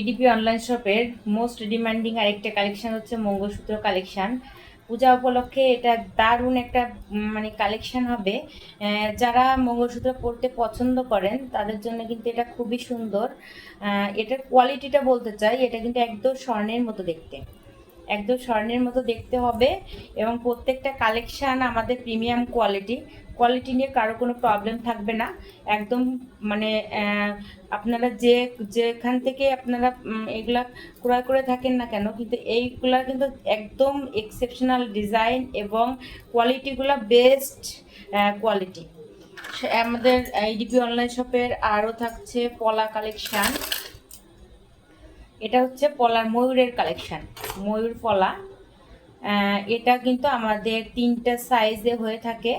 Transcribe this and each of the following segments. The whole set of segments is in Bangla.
ইডিপি অনলাইন শপের মোস্ট ডিমান্ডিং আরেকটা কালেকশান হচ্ছে মঙ্গলসূত্র কালেকশান পূজা উপলক্ষে এটা দারুণ একটা মানে কালেকশন হবে। যারা মঙ্গলসূত্র পরতে পছন্দ করেন, তাদের জন্য কিন্তু এটা খুবই সুন্দর। এটার কোয়ালিটিটা বলতে চাই, এটা কিন্তু একদম স্বর্ণের মতো দেখতে। একদম স্বর্ণের মতো দেখতে হবে এবং প্রত্যেকটা কালেকশান আমাদের প্রিমিয়াম কোয়ালিটি কোয়ালিটি নিয়ে কারও কোনো প্রবলেম থাকবে না। একদম মানে আপনারা যে, যেখান থেকে আপনারা এগুলা ক্রয় করে থাকেন না কেন, কিন্তু এইগুলা কিন্তু একদম এক্সেপশনাল ডিজাইন এবং কোয়ালিটিগুলো বেস্ট কোয়ালিটি আমাদের ইডিপি অনলাইন শপের আরও থাকছে পলা কালেকশান এটা হচ্ছে পলার ময়ূরের কালেকশান ময়ূর পলা। এটা কিন্তু আমাদের তিনটা সাইজে হয়ে থাকে।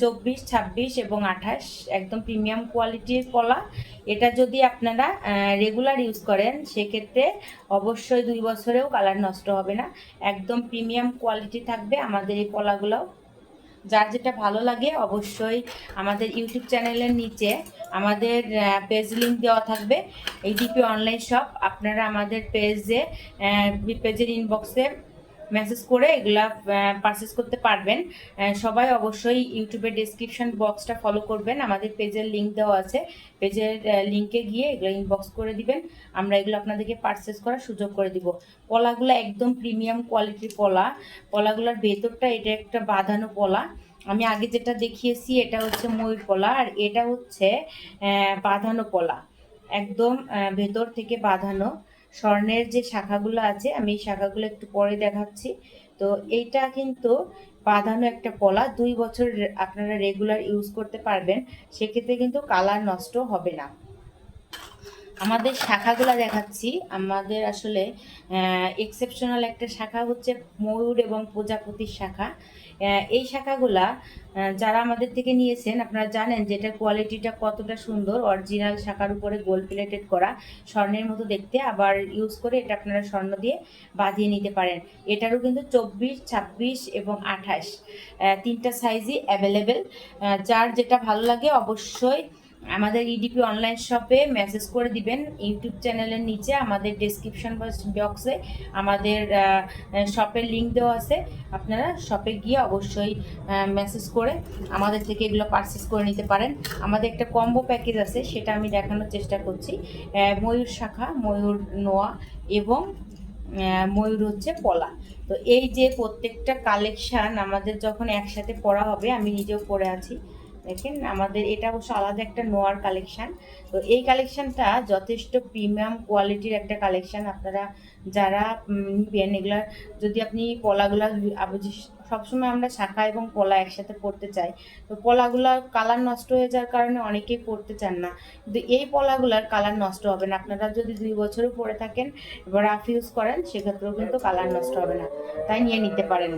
চব্বিশ, ছাব্বিশ এবং আঠাশ, একদম প্রিমিয়াম কোয়ালিটির কলা। এটা যদি আপনারা রেগুলার ইউজ করেন, সেক্ষেত্রে অবশ্যই দুই বছরেও কালার নষ্ট হবে না। একদম প্রিমিয়াম কোয়ালিটি থাকবে আমাদের এই পলাগুলোও যার যেটা ভালো লাগে অবশ্যই আমাদের ইউটিউব চ্যানেলের নিচে আমাদের পেজ লিঙ্ক দেওয়া থাকবে। এই ডিপি অনলাইন শপ আপনারা আমাদের পেজে পেজের ইনবক্সে মেসেজ করে এগুলা পারচেস করতে পারবেন। সবাই অবশ্যই ইউটিউবের ডিসক্রিপশন বক্সটা ফলো করবেন। আমাদের পেজের লিঙ্ক দেওয়া আছে। পেজের লিঙ্কে গিয়ে এগুলো ইনবক্স করে দিবেন। আমরা এগুলো আপনাদেরকে পারচেস করার সুযোগ করে দিব। পলাগুলো একদম প্রিমিয়াম কোয়ালিটির পলা। পলাগুলোর ভেতরটা এটা একটা বাঁধানো পলা। আমি আগে যেটা দেখিয়েছি, এটা হচ্ছে ময়ূর পলা। আর এটা হচ্ছে বাঁধানো পলা। একদম ভেতর থেকে বাঁধানো। স্বর্ণের যে শাখাগুলো আছে, আমি এই শাখাগুলো একটু পরে দেখাচ্ছি। তো এইটা কিন্তু বাঁধানো একটা পলা দুই বছর আপনারা রেগুলার ইউজ করতে পারবেন। সেক্ষেত্রে কিন্তু কালার নষ্ট হবে না। আমাদের শাখাগুলো দেখাচ্ছি। আমাদের আসলে এক্সেপশনাল একটা শাখা হচ্ছে ময়ূর এবং প্রজাপতির শাখা। এই শাখাগুলা যারা আমাদের থেকে নিয়েছেন, আপনারা জানেন যে এটার কোয়ালিটিটা কতটা সুন্দর। অরিজিনাল শাখার উপরে গোল্ড প্লেটেড করা স্বর্ণের মতো দেখতে। আবার ইউজ করে এটা আপনারা স্বর্ণ দিয়ে বাঁধিয়ে নিতে পারেন। এটারও কিন্তু চব্বিশ, ছাব্বিশ এবং আঠাশ তিনটা সাইজই অ্যাভেলেবেল যার যেটা ভালো লাগে অবশ্যই আমাদের ইডিপি অনলাইন শপে মেসেজ করে দিবেন ইউটিউব চ্যানেলের নিচে, আমাদের ডেসক্রিপশন বক্সে আমাদের শপের লিঙ্ক দেওয়া আছে। আপনারা শপে গিয়ে অবশ্যই মেসেজ করে আমাদের থেকে এগুলো পারচেস করে নিতে পারেন। আমাদের একটা কম্বো প্যাকেজ আছে, সেটা আমি দেখানোর চেষ্টা করছি। ময়ূর শাখা, ময়ূর নোয়া এবং ময়ূর হচ্ছে পলা। তো এই যে প্রত্যেকটা কালেকশান আমাদের যখন একসাথে পড়া হবে, আমি নিজেও পড়ে আছি। দেখেন, আমাদের এটা অবশ্য আলাদা একটা নোয়ার কালেকশান। তো এই কালেকশানটা যথেষ্ট প্রিমিয়াম কোয়ালিটির একটা কালেকশন। আপনারা যারা নিবেন, এগুলা যদি আপনি পলাগুলা সবসময় আমরা শাখা এবং পলা একসাথে পড়তে চাই, তো পলাগুলার কালার নষ্ট হয়ে যাওয়ার কারণে অনেকেই পড়তে চান না। কিন্তু এই পলাগুলার কালার নষ্ট হবে না। আপনারা যদি দুই বছরও পরে থাকেন, এবার রাফ ইউজ করেন, সেক্ষেত্রেও কিন্তু কালার নষ্ট হবে না। তাই নিয়ে নিতে পারেন।